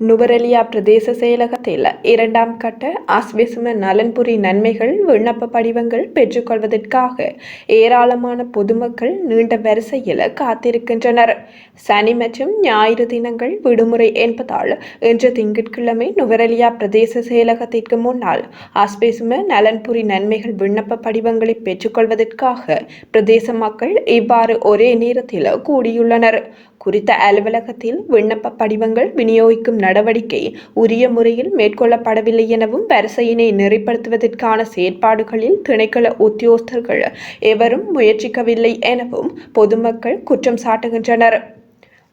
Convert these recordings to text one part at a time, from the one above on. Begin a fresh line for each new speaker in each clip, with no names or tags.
நுவரெலியா பிரதேச செயலகத்தில் இரண்டாம் கட்ட ஆஸ்பெசும நலன்புரி நன்மைகள் விண்ணப்ப படிவங்கள் பெற்றுக்கொள்வதற்காக ஏராளமான பொதுமக்கள் நீண்ட வரிசையில் காத்திருக்கின்றனர். சனி மற்றும் ஞாயிறு தினங்கள் விடுமுறை என்பதால் இன்று திங்கட்கிழமை நுவரெலியா பிரதேச செயலகத்திற்கு முன்னால் ஆஸ்பெசும நலன்புரி நன்மைகள் விண்ணப்ப படிவங்களை பெற்றுக்கொள்வதற்காக பிரதேச மக்கள் இவ்வாறு ஒரே நேரத்தில் கூடியுள்ளனர். குறித்த அலுவலகத்தில் விண்ணப்ப படிவங்கள் விநியோகிக்கும் நடவடிக்கை உரிய முறையில் மேற்கொள்ளப்படவில்லை எனவும் வரிசையினை நெறிப்படுத்துவதற்கான செயற்பாடுகளில் திணைக்கள உத்தியோகஸ்தர்கள் எவரும் முயற்சிக்கவில்லை எனவும் பொதுமக்கள் குற்றம் சாட்டுகின்றனர்.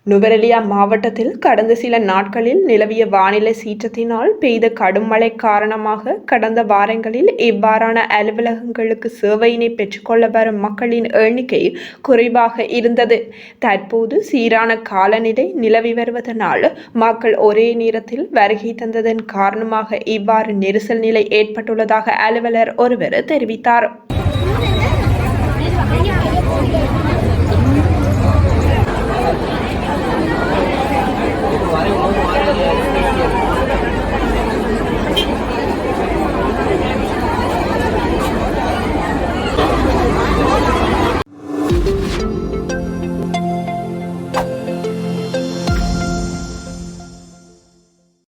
நுவரெலியா மாவட்டத்தில் கடந்த சில நாட்களில் நிலவிய வானிலை சீற்றத்தினால் பெய்த கடும் மழை காரணமாக கடந்த வாரங்களில் இவ்வாறான அலுவலகங்களுக்கு சேவையினை பெற்றுக்கொள்ள வரும் மக்களின் எண்ணிக்கை குறைவாக இருந்தது. தற்போது சீரான காலநிலை நிலவி வருவதனால் மக்கள் ஒரே நேரத்தில் வருகை தந்ததன் காரணமாக இவ்வாறு நெரிசல் நிலை ஏற்பட்டுள்ளதாக அலுவலர் ஒருவர் தெரிவித்தார்.